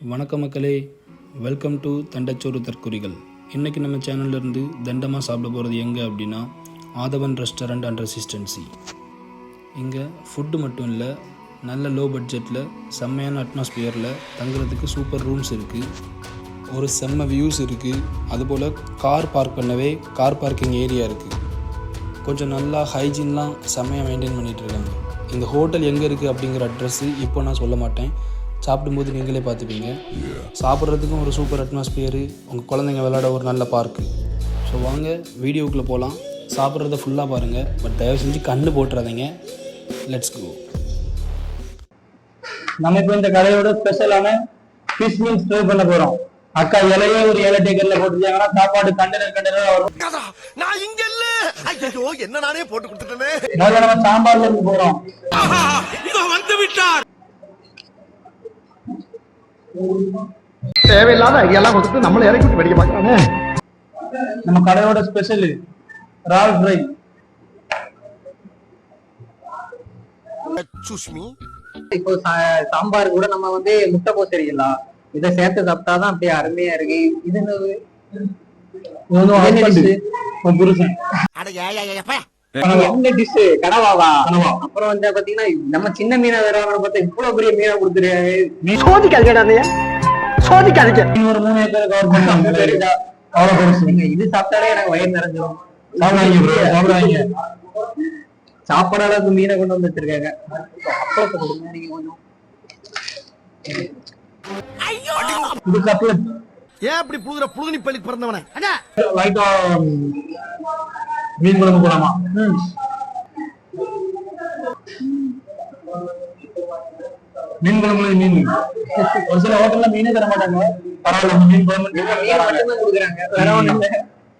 வணக்கம் மக்களே welcome to தண்டச்சோறு தற்குறிகள் இன்றைக்கி நம்ம சேனல்ல இருந்து தண்டமாக சாப்பிட போகிறது எங்கே அப்படின்னா ஆதவன் ரெஸ்டாரண்ட் அண்ட் ரெசிஸ்டன்சி இங்கே ஃபுட்டு மட்டும் இல்லை நல்ல லோ பட்ஜெட்டில் செம்மையான அட்மாஸ்பியரில் தங்குறதுக்கு சூப்பர் ரூம்ஸ் இருக்குது ஒரு செம்ம வியூஸ் இருக்குது அதுபோல் கார் பார்க் பண்ணவே கார் பார்க்கிங் ஏரியா இருக்குது கொஞ்சம் நல்லா ஹைஜீன்லாம் செம்மையாக மெயின்டைன் பண்ணிகிட்ருக்காங்க இந்த ஹோட்டல் எங்கே இருக்குது அப்படிங்கிற அட்ரஸ்ஸு இப்போ நான் சொல்ல மாட்டேன். சாப்பிடும்போது நீங்களே பார்த்துப்பீங்க. சாப்பிட்றதுக்கும் ஒரு சூப்பர் அட்மாஸ்பியரு உங்கள் குழந்தைங்க விளையாட ஒரு நல்ல பார்க்கு ஸோ வாங்க வீடியோக்குள்ளே போகலாம் சாப்பிட்றத ஃபுல்லாக பாருங்கள் பட் தயவு செஞ்சு கண்ணு போட்டுறாதீங்க. லெட்ஸ் கோ நம்ம இப்போ இந்த கடையோட ஸ்பெஷலான ஃபிஷ் மீல்ஸ் ட்ரை பண்ண போறோம். அக்கா இலையே ஒரு ஏழை டேக்கர்ல போட்டுருக்காங்கன்னா சாப்பாடு கண்டனர் கண்டனர் வரும். நான் இங்க இல்ல. ஐயோ என்ன நானே போட்டு கொடுத்துட்டேனே. நம்ம சாம்பார்ல இருந்து போறோம். ஆஹா, இதோ வந்து விட்டார். தேவையில்லாத ஐடியாலாம் கொடுத்து நம்மள இறக்கி விட்டு படிக்க பார்க்கறானே? நம்ம கடையோட ஸ்பெஷல் ரால் ஃப்ரை. சுஷ்மி. இப்போ சாம்பார் கூட நம்ம வந்து முட்டை கோஸ் இருக்குல்ல இதை சேர்த்து சாப்பிட்டாதான் அப்படியே அருமையா இருக்கு. இது புருஷன். என்ன டிஷ் கனவாவா. அப்புறம் வந்து பாத்தீங்கன்னா நம்ம சின்ன மீனை தருவாங்க பார்த்தா இவ்வளவு பெரிய மீனை கொடுத்துருக்காங்க நீ சோதிக்காதீங்க நீ ஒரு மூணு ஏக்கர் கவர் பண்ணுவாங்க அவ்வளவு பெருசு நீங்க இது சாப்பிட்டாலே எனக்கு வயிறு நிறைஞ்சிரும். சாப்பிடாதீங்க சாப்பாடு அளவுக்கு மீனை கொண்டு வந்து வச்சிருக்காங்க. அப்பளத்தை கொடுங்க நீங்க கொஞ்சம். இது கட்லட் ஏன் அப்படி புழுதுற? புழுதுனி பள்ளி பிறந்தவனே. அண்ணா. லைட்டா மீன் குழம்பு போலாமா மீன் குழம்புல மீன். ஒரு சில ஹோட்டல்ல மீனே தர மாட்டாங்க. பரவாயில்ல மீன் குழம்பு வேற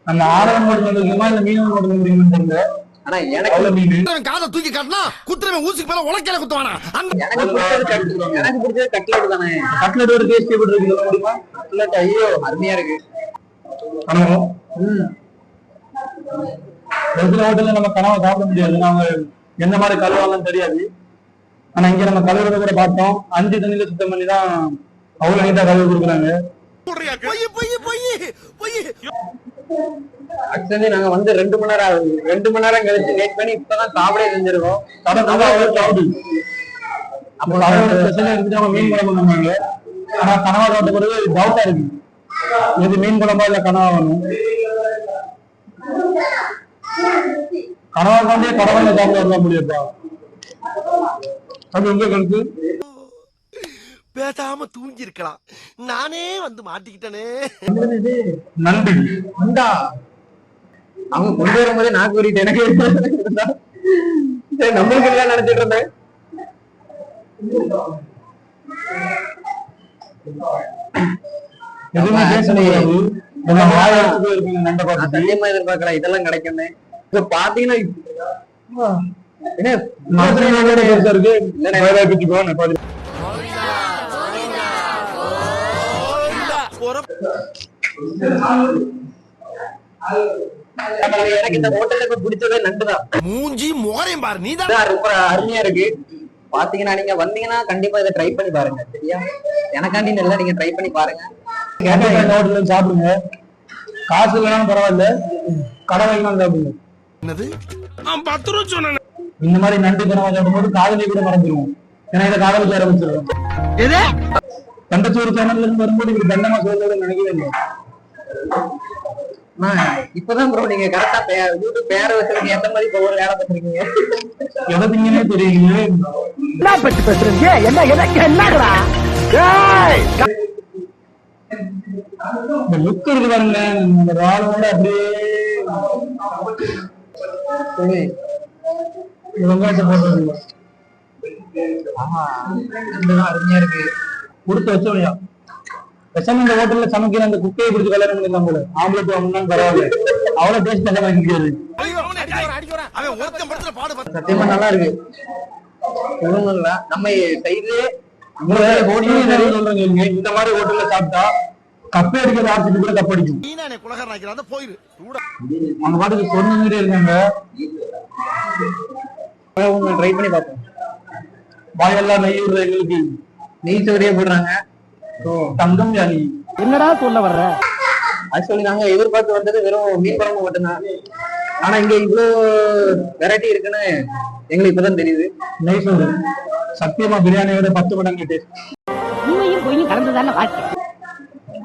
அந்த ஆடவன் மட்டும் வந்துருக்குமா இல்ல மீன் மட்டும் வந்துருக்குன்னு தெரியல ஆனா எனக்கு மீன். காதை தூக்கி காட்டினா குத்துறவன் ஊசிக்கு மேல உலக்கையில குத்துவானா? எனக்கு பிடிச்சது கட்லட் எனக்கு பிடிச்சது கட்லட் தானே. கட்லெட் ஒரு டேஸ்ட் எப்படி இருக்கு. முடியுமா? கட்லட் ஐயோ அருமையா இருக்கு. கனவு ஒரு சில ஹோட்டல்ல நம்ம கனவை சாப்பிட முடியாது. நாங்க எந்த மாதிரி கழுவாங்கன்னு தெரியாது. ஆனா இங்க நம்ம கழுவுறத கூட பார்த்தோம். அஞ்சு தண்ணியில சுத்தம் பண்ணி தான் அவ்வளவு நீட்டா கழுவி கொடுக்குறாங்க. பொய் பொய் பொய் பொய். ஆக்சுவலி நாங்க வந்து ரெண்டு மணி நேரம் ஆகுது. ரெண்டு மணி நேரம் கழிச்சு வெயிட் பண்ணி இப்பதான் சாப்பிடே செஞ்சிருக்கோம். கடை நல்லா அவ்வளவு சாப்பிடு அப்போ கடவுளோட ஸ்பெஷலா இருந்துட்டு அவங்க மீன் குழம்பு பண்ணாங்க ஆனா கனவா சாப்பிட்ட பிறகு டவுட்டா இருக்கு. எது மீன் குழம்பா இல்ல கனவா வேணும்? கனவா கொண்டே கடவுளை சாப்பிட வரலாம் முடியுப்பா அது உங்க கருத்து பேசாம தூங்கி இருக்கலாம் நானே வந்து மாட்டிக்கிட்டனே. நன்றி உண்டா அவங்க கொண்டு வரும்போதே நாக்கு ஊறிட்டு எனக்கு. நம்மளுக்கு எல்லாம் நினைச்சிட்டு இருந்தேன்? எதுவுமே பேச முடியாது எல்லாம் வாய் அடைச்சுட்டே இருப்பீங்க நண்டை நான் பார்த்துட்டு சத்தியமா எதிர்பார்க்கல இதெல்லாம் கிடைக்கும்னு. இப்ப பாத்தீங்கன்னா எனக்கு இந்த ஹோட்டல்ல இப்ப பிடிச்சதே நண்டுதான். மூஞ்சி மோரையும் பாரு ரொம்ப அருமையா இருக்கு. பாத்தீங்கன்னா நீங்க வந்தீங்கன்னா கண்டிப்பா இதை ட்ரை பண்ணி பாருங்க சரியா? எனக்காண்டி இல்ல நீங்க ட்ரை பண்ணி பாருங்க. ஹோட்டல்ல சாப்பிடுங்க. காசு இல்லைனாலும் பரவாயில்ல. கடை வைக்கலாம் சாப்பிடுங்க. என்னது? பத்து ரூபா சொன்ன இந்த மாதிரி நண்டு கனவா சாப்பிடும்போது காதலி கூட மறந்துடுவோம் ஏன்னா இதை காதலிச்சு ஆரம்பிச்சிருக்கோம். தண்டச்சோறு சேனல்ல இருந்து வரும்போது இப்படி தண்டமா சொல்றத நினைக்கவே இல்லை இப்பதான் ப்ரோ நீங்க கரெக்டா யூடியூப் பேர வச்சதுக்கு ஏத்த மாதிரி இப்ப ஒரு வேலை பார்த்துருக்கீங்க? தெரியல என்ன பத்தி பேசுறீங்க? என்ன எனக்கு என்னடா? ஏய்! இந்த லுக் இருக்கு பாருங்க இந்த ராளோட அப்படியே சரி. வெங்காயத்தை போட்டு ஆமா நண்டுதான் அருமையா இருக்கு. கொடுத்து வச்சோம்யா பேசாம இந்த ஹோட்டல்ல சமைக்கிற அந்த குக்கையை பிடிச்சி கல்யாணம் பண்ணிக்கலாம் போல. ஆம்பளை வாங்கினாலும் பரவாயில்ல அவ்வளவு டேஸ்ட் பாடு பார்த்து சத்தியமா நல்லா இருக்கு. ஒண்ணும் இல்ல. நம்ம சைட்லயே இந்த மாதிரி ஹோட்டல்ல சாப்பிட்டா கப்பை அடிக்கிற ஆர்சிட்டு கூட போயிரு. சூடா. அவங்க பாட்டுக்கு சொன்னே இருக்காங்க ட்ரை பண்ணி பார்ப்போம். வாயெல்லாம் நெய் விடுற எங்களுக்கு நெய் சோறியே போடுறாங்க. தங்கம் யானி என்னடா சொல்ல வர்ற? ஆக்சுவலி நாங்க எதிர்பார்த்து வந்தது வெறும் மீன் குழம்பு மட்டும்தான். ஆனா இங்க இவ்வளோ வெரைட்டி இருக்குன்னு எங்களுக்கு இப்பதான் தெரியுது. நெய் சோறு. சத்தியமா பிரியாணி விட பத்து மடங்கு டேஸ்ட் உண்மையும் பொய்யும் கலந்துதானே வாழ்க்கை?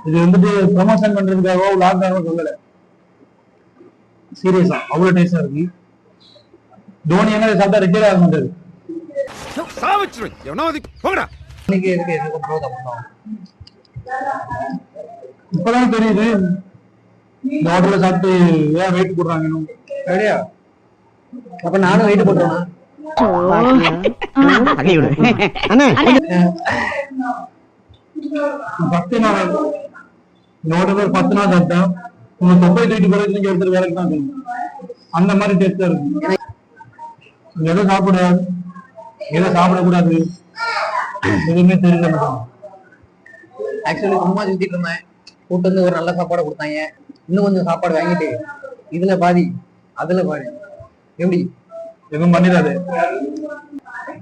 இது வந்துட்டு ப்ரொமோஷன் பண்றதுக்காகவோ லாக்டாகவோ சொல்லல. சீரியஸா அவ்வளவு டேஸ்டா இருக்கு. தோனி என்ன இதை சாப்பிட்டா ரெகுலர் ஆக மாட்டாரு இன்னைக்கு எதுக்கு எதுக்கு ப்ரோதம் பண்ணோம் இப்பதான் தெரியுது. இந்த ஹோட்டல்ல சாப்பிட்டு ஏன் வெயிட் போடுறாங்க இன்னும்? அப்படியா அப்ப நானும் வெயிட் போட்டுருவேன்? பத்து நாள் ஒரு பத்து நாள் சாப்பிட்டேன் உங்க தொப்பை தூக்கிட்டு போறது நீங்க ஒருத்தர் வேலைக்கு தான் அந்த மாதிரி டேஸ்டா இருக்கு எதை சாப்பிடாது எதை சாப்பிடக்கூடாது. எதுவுமே தெரியல ஆக்சுவலி சும்மா சுத்திட்டு இருந்தேன். கூட்டு வந்து ஒரு நல்ல சாப்பாடு கொடுத்தாங்க. இன்னும் கொஞ்சம் சாப்பாடு வாங்கிட்டு இதுல பாதி அதுல பாதி. எப்படி? எதுவும் பண்ணிடாது.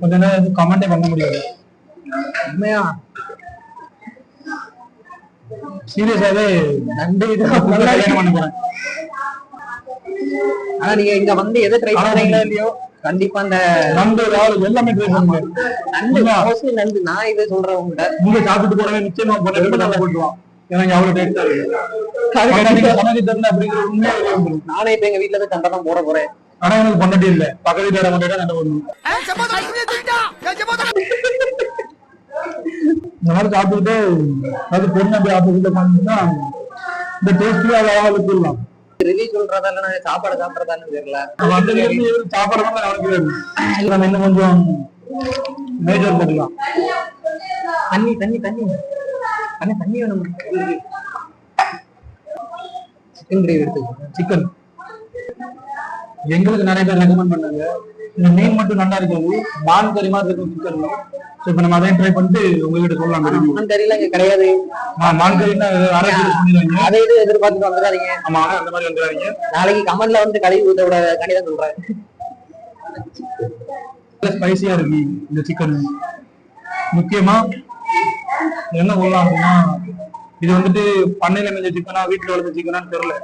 கொஞ்ச நேரம் கமெண்டே பண்ண முடியாது. உண்மையா? சீரியஸாவே நன்றி. கல்யாணம் பண்ண போறேன். ஆனா நீங்க இங்க வந்து எதை ட்ரை பண்றீங்களோ இல்லையோ கண்டிப்பா அந்த நண்டு ராவல் எல்லாமே ட்ரை பண்ணுவேன் நண்டு mostly நண்டு நான் இதை சொல்றேன் உங்ககிட்ட. இங்க சாப்பிட்டு போனவே நிச்சயமா போன ரொம்ப நல்லா போட்டுருவான் ஏன்னா இங்க அவ்வளவு டேஸ்டா இருக்கு. நீங்க. நானே இப்ப எங்க வீட்டுல போய் சண்டை தான் போட போறேன். ஆனா எனக்கு பொண்டாட்டி இல்ல. பக்கத்து வீட்டு கொண்டாடி நட ஒண்ணு இந்த மாதிரி சாப்பிட்டுட்டு அது பொண்ணு அப்படி ஆப்போசிட்ல பண்ணா இந்த டேஸ்ட்ல ரிவ்யூ சொல்றதா இல்ல சாப்பாடு சாப்பிடறதான்னு தெரியல. நம்ம அந்த நேரத்துல இவரு சாப்பாடு தான் கவனிக்கிறாரு நம்ம இன்னும் கொஞ்சம் மேஜர் போட்டுக்கலாம் தண்ணி தண்ணி தண்ணி. அண்ணே தண்ணி வேணும். சிக்கன் கிரேவி சிக்கன் எங்களுக்கு நிறைய பேர் ரெக்கமெண்ட் பண்ணாங்க. இந்த மீன் மட்டும் நல்லா இருக்காது. மான் கறி மாதிரி இருக்கும் சிக்கன் ஸோ இப்போ நம்ம அதையும் ட்ரை பண்ணிட்டு உங்ககிட்ட சொல்லலாம் நான் தெரியல இங்க கிடையாது. மான் அரைச்சி பண்ணிடுவாங்க அதை இது எதிர்பார்த்துட்டு வந்துடாதீங்க. ஆமா அந்த மாதிரி வந்துடுறாங்க நாளைக்கு கமெண்ட்ல வந்து கழுவி ஊத்த விட கண்டிதான் சொல்றேன். ஸ்பைசியா இருக்கு இந்த சிக்கன் முக்கியமா என்ன சொல்லலாம் அப்படின்னா இது வந்துட்டு பண்ணையில மேஞ்ச சிக்கனா வீட்டுல வளர்ந்த சிக்கனான்னு தெரியல.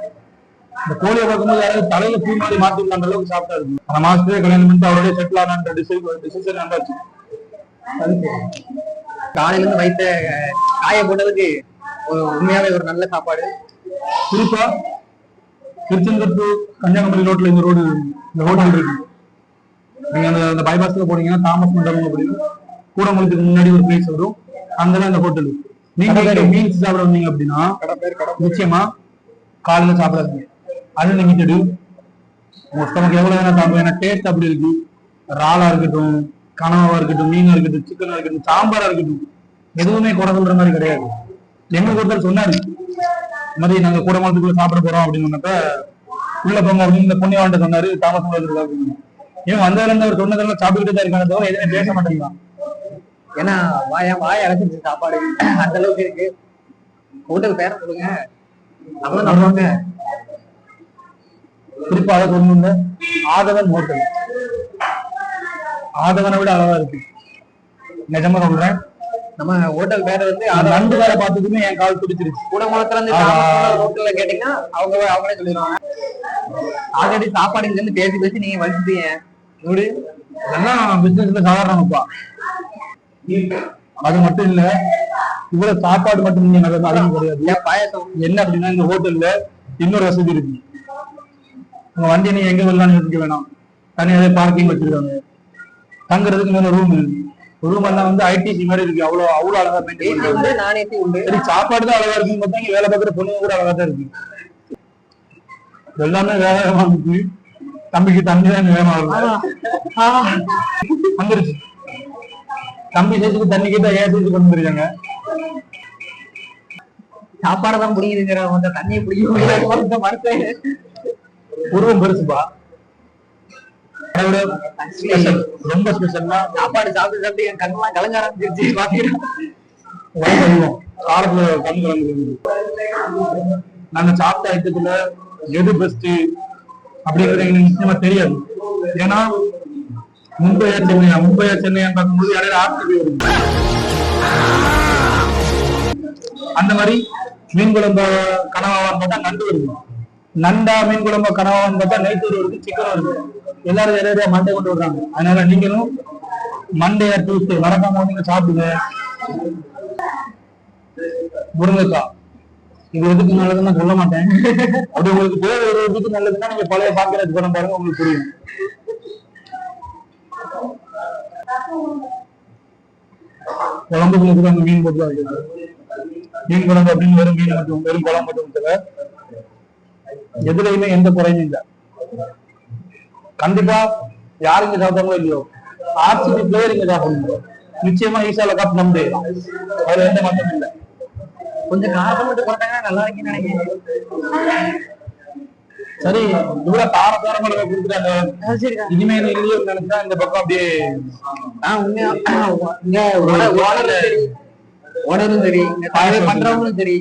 இந்த கோழியை பார்க்கும்போது யாராவது தலையில பூ மாதிரி மாத்தி விடலான்ற அளவுக்கு சாப்பிட்டா இருக்கு. அந்த மாசத்துலயே கல்யாணம் பண்ணிட்டு அவரோட செட்டில் ஆனான்ற டிசிஷன் நல்லாச்சு காலையில இருந்து வைத்த காய போட்டதுக்கு ஒரு உண்மையாவே ஒரு நல்ல சாப்பாடு. குறிப்பா திருச்செந்தூர் to கன்னியாகுமரி ரோட்ல இந்த ரோடு இந்த ஹோட்டல் இருக்கு. நீங்க அந்த அந்த பைபாஸ்ல போனீங்கன்னா தாமஸ் மண்டபம் அப்படின்னு கூடங்குளத்துக்கு முன்னாடி ஒரு பிளேஸ் வரும். அங்கதான் இந்த ஹோட்டல் நீங்க மீல்ஸ் சாப்பிட வந்தீங்க அப்படின்னா நிச்சயமா காலையில சாப்பிடாதீங்க. அது லிமிட்டடு எவ்வளவு வேணா சாப்பிடுவோம் ஏன்னா டேஸ்ட் அப்படி இருக்கு. இறாலா இருக்கட்டும் கனவா இருக்கட்டும் மீனா இருக்கட்டும் சிக்கனா இருக்கட்டும் சாம்பாரா இருக்கட்டும் எதுவுமே குறை சொல்ற மாதிரி கிடையாது. எங்களுக்கு ஒருத்தர் சொன்னாரு இந்த மாதிரி நாங்க கூடமாத்துக்குள்ள சாப்பிட போறோம் அப்படின்னு சொன்னப்ப உள்ள போங்க அப்படின்னு இந்த புண்ணியவான்ட்ட சொன்னாரு தாமசம் மண்டபத்துக்கு அப்படின்னு ஏன் வந்ததுல இருந்து அவர் சொன்னதெல்லாம் சாப்பிட்டுக்கிட்டே தான் இருக்காங்க தவிர எதுவுமே பேச மாட்டேங்கிறான். ஏன்னா வாய வாய அடைச்சிருச்சு சாப்பாடு. அந்த அளவுக்கு இருக்கு. ஹோட்டல் பேர சொல்லுங்க. அவ்வளவு நம்புவாங்க குறிப்பா அதை சொல்லணும்ல ஆதவன் ஹோட்டல் ஆதவனை விட அழகா இருக்கு. நிஜமா சொல்றேன். நம்ம ஹோட்டல் பேர் வந்து நண்டு வேலை பார்த்ததுமே என் கால் பிடிச்சிருச்சு குடமுளத்துல இருந்து. ஹோட்டல்ல கேட்டீங்கன்னா அவங்க அவங்களே சொல்லிடுவாங்க. ஆல்ரெடி சாப்பாடு இங்க இருந்து பேசி பேசி நீங்க வச்சுட்டீங்க நூடு அதெல்லாம் பிசினஸ்ல சாதாரணப்பா. அது மட்டும் இல்ல இவ்வளவு சாப்பாடு மட்டும் நீங்க அதிகம் கிடையாது பாயசம்? என்ன அப்படின்னா இந்த ஹோட்டல்ல இன்னொரு வசதி இருக்கு. உங்க வண்டியை நீங்க எங்க வரலாம்னு யோசிக்க வேணாம். தனியாவே பார்க்கிங் வச்சிருக்காங்க. தங்குறதுக்கு மேல ரூம் ரூம் எல்லாம் வந்து ஐடிசி மாதிரி இருக்கு. அவ்வளவு அவ்வளவு அழகா மெயின்டைன் சரி சாப்பாடு தான் அழகா இருக்குன்னு பார்த்தா வேலை பார்க்குற பொண்ணுங்க கூட அழகா தான் இருக்கு. எல்லாமே வேக வேகமா இருந்துச்சு தம்பிக்கு தண்ணி தான் வேகமா வருது வந்துருச்சு. தம்பி சேர்த்துக்கு தண்ணி கேட்டா ஏன் கொண்டு வந்துருக்காங்க சாப்பாடு தான் பிடிக்குதுங்கிற வந்து தண்ணியை பிடிக்கும் மறுத்தேன் உருவம் பெருசுப்பா. ரொம்ப ஸ்பெஷல்னா சாப்பாடு சாப்பிட்டு சாப்பிட்டு என் கண்ணெல்லாம் கலங்க ஆரம்பிச்சிருச்சு பாத்தீங்கன்னா காரத்துல கண் கலந்து நாங்க சாப்பிட்ட ஐட்டத்துல எது பெஸ்ட் அப்படிங்கிறது எங்களுக்கு நிச்சயமா தெரியாது. ஏன்னா மும்பையா சென்னையா? மும்பையா சென்னையா பார்க்கும்போது இடையில ஆர்டிபி வருது அந்த மாதிரி மீன் குழம்பு கனவாவான்னு பார்த்தா நண்டு வருது. நண்டா மீன் குழம்பு கனவான்னு பார்த்தா நைத்தூர் இருக்கு சிக்கன் இருக்கு. எல்லாரும் வேற வேறையா மண்டே கொண்டு வர்றாங்க அதனால நீங்களும் மண்டே டூஸ்டே மறக்காம நீங்க சாப்பிடுங்க. முருங்கைக்காய். இது எதுக்கு நல்லதுன்னு சொல்ல மாட்டேன். அப்படி உங்களுக்கு பேர் ஒரு எதுக்கு நல்லதுன்னா நீங்க பழைய பாக்கிறதுக்கு படம் பாருங்க உங்களுக்கு புரியும். குழம்புக்கு கூட அந்த மீன் போட்டு மீன் குழம்பு அப்படின்னு வெறும் மீன் மட்டும் வெறும் குழம்பு மட்டும் எதுலையுமே எந்த குறையும் இல்லை. கண்டிப்பா யார் இங்க சாப்பிட்டாங்களோ இல்லையோ ஆர்சிபி பிளேயர் இங்க சாப்பிடணும். நிச்சயமா ஈசால கப் நம்பு. அதுல எந்த மாற்றமும் இல்லை. கொஞ்சம் காசு மட்டும் போட்டாங்கன்னா நல்லா இருக்குன்னு நினைக்கிறேன். சரி இவ்வளவு கார மிளகா கொடுத்துட்டாங்க. இனிமே இல்லையோ நினைச்சா இந்த பக்கம் அப்படியே உண்மையா? ஓனரும் சரி. பண்றவங்களும் சரி.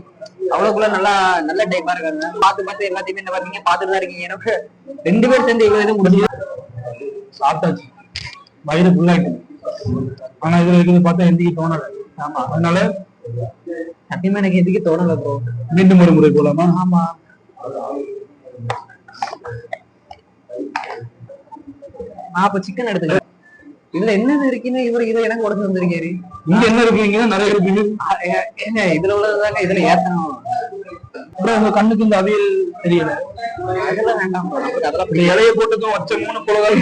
அவ்வளவுக்குள்ள நல்லா நல்ல டைப்பா இருக்காங்க. பார்த்து பார்த்து எல்லாத்தையுமே என்ன பாத்தீங்க பார்த்துட்டு தான் இருக்கீங்க. எனக்கு ரெண்டு பேர் சேர்ந்து இவ்வளவு இது முடிஞ்சு. சாப்பிட்டாச்சு. வயிறு ஃபுல்லாயிட்டு ஆனா இதுல இருக்கிறது பார்த்தா எந்திரிக்க தோணல. ஆமா அதனால சத்தியமா எனக்கு எதுக்கு தோணல ப்ரோ மீண்டும் ஒரு முறை போலாமா? ஆமா. நான் அப்ப சிக்கன் எடுத்துக்கிறேன். இதுல என்னது இருக்குன்னு இவர் இதை எனக்கு உடச்சு வந்திருக்காரு இங்க என்ன இருக்கீங்க? நிறைய ஏங்க இதுல உள்ளதுதாங்க இதுல ஏத்தணும். அப்புறம் உங்க கண்ணுக்கு இந்த அவியல் தெரியல. இந்த இலைய போட்டதும் வச்ச மூணு புலகால்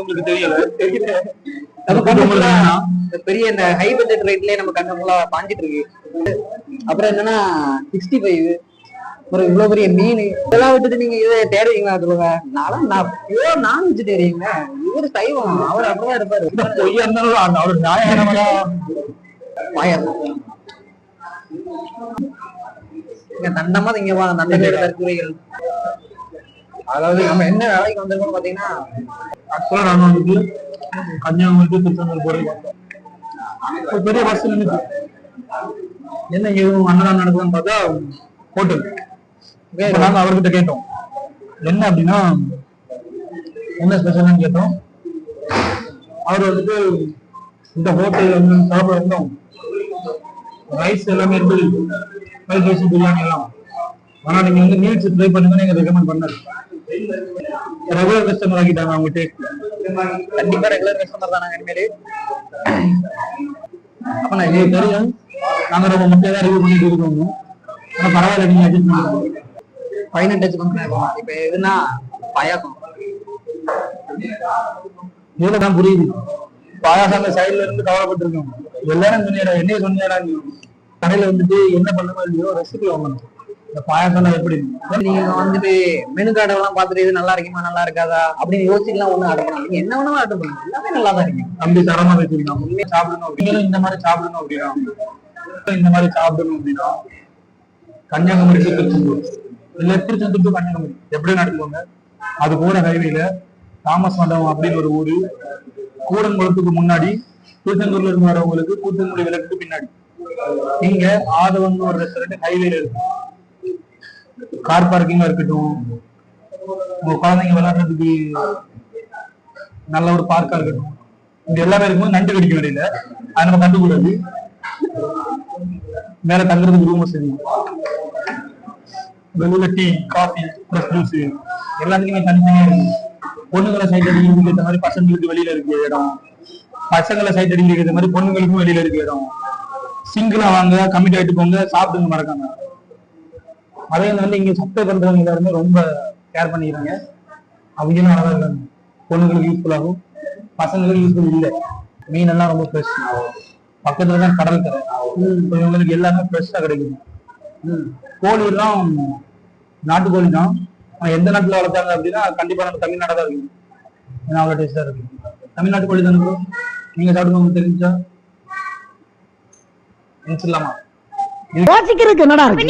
உங்களுக்கு தெரியல. பெரிய இந்த ஹை பட்ஜெட் ரேட்லயே நம்ம கண்ணு ஃபுல்லா பாஞ்சிட்டு இருக்கு. அப்புறம் என்னன்னா சிக்ஸ்டி ஃபைவ் அப்புறம் இவ்வளவு பெரிய மீன். இதெல்லாம் விட்டுட்டு நீங்க இதை தேடுவீங்களா சொல்லுங்க நானும் நான் பியூர் நான் வெஜிடேரியங்க இவரு சைவம். அவர் அப்படிதான் இருப்பாரு. பொய்யா இருந்தாலும் அவர் வாயம் இங்க தண்டமா இங்க வா பேர் தற்கொலைகள் அதாவது நம்ம என்ன வேலைக்கு வந்திருக்கோம்னு பாத்தீங்கன்னா ஆக்சுவலா நாங்க வந்துட்டு கன்னியாகுமரி to திருச்செந்தூர் ஒரு பெரிய பஸ் நின்னுச்சு என்ன இவங்க அன்னதானம் நடக்குதுன்னு பார்த்தா ஹோட்டல் நாங்க அவர்கிட்ட கேட்டோம். என்ன அப்படின்னா என்ன ஸ்பெஷல்னு கேட்டோம். அவர் வந்துட்டு இந்த ஹோட்டல் வந்து சாப்பிட வந்தோம். ரைஸ் எல்லாமே இருக்குது ஃப்ரைட் ரைஸ் பிரியாணி எல்லாம். ஆனா நீங்க வந்து மீல்ஸ் ட்ரை பண்ணுங்கன்னு எங்க ரெக்கமெண்ட் பண்ணாரு ரெகுலர் கஸ்டமர் ஆகிட்டாங்க அவங்க டேஸ்ட் கண்டிப்பா ரெகுலர் கஸ்டமர் தான் நாங்கள் இனிமேல். அப்ப நான் எங்களுக்கு தெரியும். நாங்க ரொம்ப முக்கியம் தான் ரிவ்யூ பண்ணிட்டு இருக்கோம். ஆனா பரவாயில்ல நீங்க அட்ஜஸ்ட் பண்ணிக்கோங்க. ஃபைனல் டச் பண்ணுறாங்க இப்ப எதுனா பாயாசம். இதுல தான் புரியுது. பாயாசம் சைடுல இருந்து கவலைப்பட்டிருக்கோம். எல்லாரும் சொன்னியாடா என்னைய சொன்னியாடா கடையில வந்துட்டு என்ன பண்ண இல்லையோ ரெசிபி வாங்கணும். இந்த பாயாசம் எப்படி? நீங்க வந்துட்டு மெனு கார்டு எல்லாம் பார்த்துட்டு இது நல்லா இருக்குமா நல்லா இருக்காதா அப்படின்னு யோசிச்சுலாம் ஒண்ணும் ஆர்டர் பண்ணலாம் நீங்க என்ன வேணாலும் ஆர்டர் பண்ணுங்க எல்லாமே நல்லா தான் இருக்கு. தம்பி தரமா வச்சிருக்கான் உண்மையை சாப்பிடணும் அப்படின்னா இந்த மாதிரி சாப்பிடணும் அப்படின்னா இந்த மாதிரி சாப்பிடணும் அப்படின்னா கன்னியாகுமரி to திருச்செந்தூர். இல்ல திருச்செந்தூர் கன்னியாகுமரி. எப்படி நடத்துவாங்க அது போற ஹைவேல தாமஸ் மண்டபம் அப்படின்னு ஒரு ஊரு கூடங்குளத்துக்கு முன்னாடி திருச்செந்தூர்ல இருந்து வரவங்களுக்கு கூத்தங்குடி விளக்கு பின்னாடி. இங்க ஆதவன் ஒரு ரெஸ்டாரண்ட் ஹைவேல இருக்கு. கார் பார்க்கிங்கா இருக்கட்டும். உங்க குழந்தைங்க விளையாடுறதுக்கு நல்ல ஒரு பார்க்கா இருக்கட்டும். இங்க எல்லாமே இருக்கும்போது நண்டு கடிக்க வரையில அது நம்ம கண்டுக்கூடாது. மேல தங்குறதுக்கு ரூம் வசதி. வெளியில டீ காஃபி ஃப்ரெஷ் ஜூஸ் எல்லாத்துலயுமே தனித்தனியா இருக்கு. பொண்ணுங்களை சைட் அடிக்கிறதுக்கு ஏற்ற மாதிரி பசங்களுக்கு வெளியில இருக்கு இடம். பசங்களை சைட் அடிக்கிறதுக்கு ஏற்ற மாதிரி பொண்ணுங்களுக்கும் வெளியில இருக்கு இடம். சிங்கிளா வாங்க கமிட் ஆயிட்டு போங்க சாப்பிடுங்க மறக்காம அதே வந்து இங்க சப்ளை பண்றவங்க எல்லாருமே ரொம்ப கேர் பண்ணிக்கிறாங்க. அவங்களும் அழகா இருக்காங்க. பொண்ணுங்களுக்கு யூஸ்ஃபுல் ஆகும். பசங்களுக்கு யூஸ்ஃபுல் இல்லை. மீன் எல்லாம் ரொம்ப ஃப்ரெஷ் பக்கத்துல தான் கடல் கரை இவங்களுக்கு எல்லாமே ஃப்ரெஷ்ஷா கிடைக்குது. கோழி எல்லாம் நாட்டுக்கோழி தான். எந்த நாட்டுல வளர்த்தாங்க அப்படின்னா கண்டிப்பா நம்ம தமிழ்நாடு தான் இருக்கு ஏன்னா அவ்வளவு டேஸ்டா இருக்கு தமிழ்நாட்டு கோழி தானே? நீங்க சாப்பிடுங்க உங்களுக்கு தெரிஞ்சா நினைச்சிடலாமா யோசிக்கிறதுக்கு என்னடா இருக்கு?